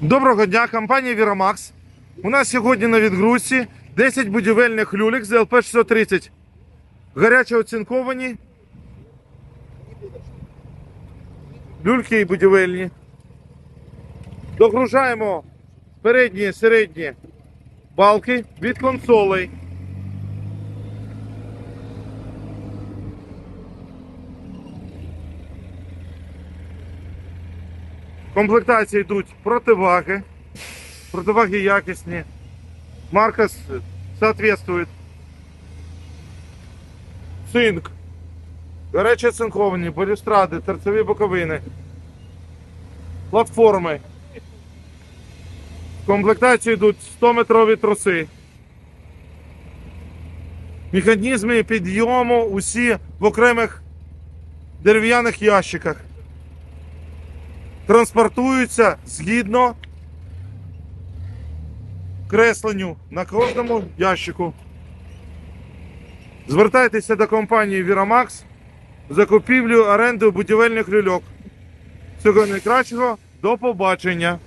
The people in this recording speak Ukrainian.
Доброго дня, компанія Віромакс. У нас сьогодні на відгрузці 10 будівельних люлік з ЛП 630. Гаряче оцінковані. Люльки і будівельні. Догружаємо передні, середні балки від консолей. Комплектації йдуть противаги. Противаги якісні. Марка соответствует. Цинк. Гаряче цинковані, балюстради, торцеві боковини. Платформи. В комплектації йдуть 100-метрові троси. Механізми підйому усі в окремих дерев'яних ящиках транспортуються згідно кресленню на кожному ящику. Звертайтеся до компанії Вірамакс за купівлю оренду будівельних люльок. Всього найкращого, до побачення!